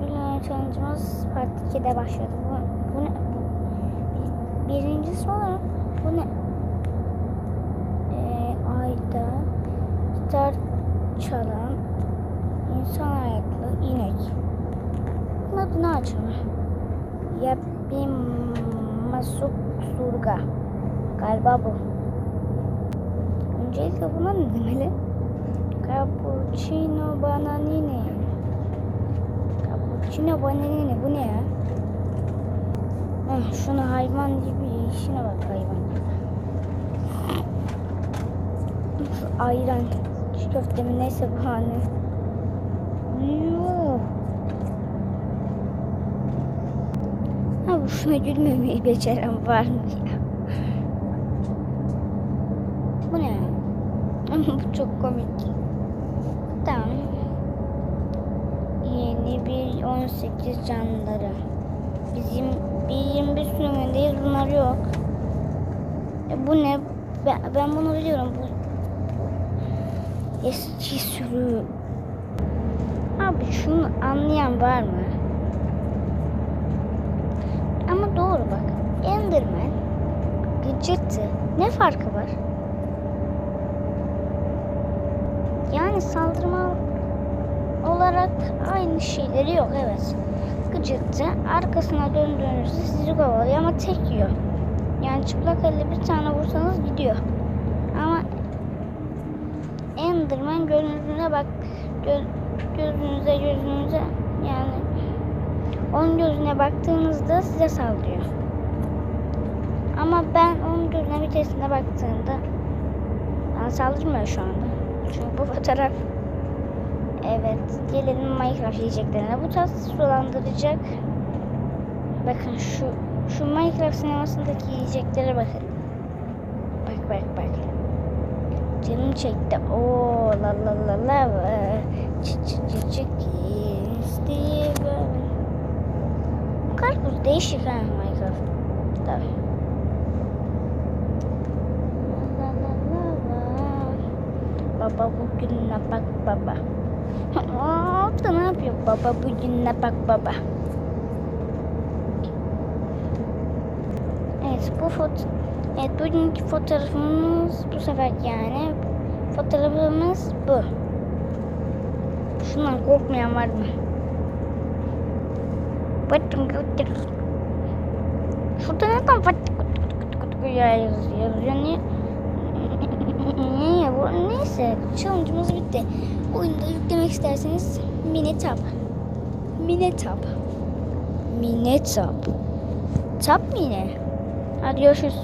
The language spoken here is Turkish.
milyon challenge'ımız part 2'de başladı. Bu, bu ne? Bu- Birincisi olarak bu ne? Ee, ayda gitar çalan insan ayaklı inek. Bunun adı ne acaba? Yapi Masuk Surga. Galiba bu. Öncelikle buna ne demeli? Cappuccino bananini. Cappuccino bananini bu ne ya? Eh, şunu hayvan gibi işine bak hayvan. Şu ayran, şu köfte mi neyse bu hani. Ha bu şuna gülmemeyi beceren var mı ya? Bu ne? Bu çok komik. Tamam. Yeni bir 18 canlıları. Bizim bir 21 sürümündeyiz. Bunlar yok. E, bu ne? Ben, ben bunu biliyorum. Bu eski sürü. Abi şunu anlayan var mı? Ama doğru bak. Enderman, gıcırtı. Ne farkı var? Yani saldırma olarak aynı şeyleri yok evet. Gıcırtı arkasına döndüğünüzde sizi kovalıyor ama tek yiyor. Yani çıplak elle bir tane vursanız gidiyor. Ama Enderman gözünüze bak göz, gözünüze gözünüze yani onun gözüne baktığınızda size saldırıyor. Ama ben onun gözüne bir testine baktığımda bana saldırmıyor şu anda. Çünkü bu fotoğraf Evet, gelelim Minecraft yiyeceklerine. Bu tas sulandıracak. Bakın şu şu Minecraft sinemasındaki yiyeceklere bakın. Bak bak bak. Canım çekti. Oo la la la la. Çık çık çık çık. Steve. Karpuz değişik ha Minecraft. Tabii. La la la la. Baba bugün ne bak baba. Aa, da ne yapıyor baba bugün ne bak baba. Evet bu foto Evet bugünkü fotoğrafımız bu sefer yani fotoğrafımız bu. Şundan korkmayan var mı? Bakın götür. Şurada neden fatih kutu kutu kutu yazıyor? Yazıyor niye? Niye bu? Neyse challenge'ımız bitti. Oyunda yüklemek isterseniz. Minitab. Minitab. Tab mı yine? Hadi görüşürüz.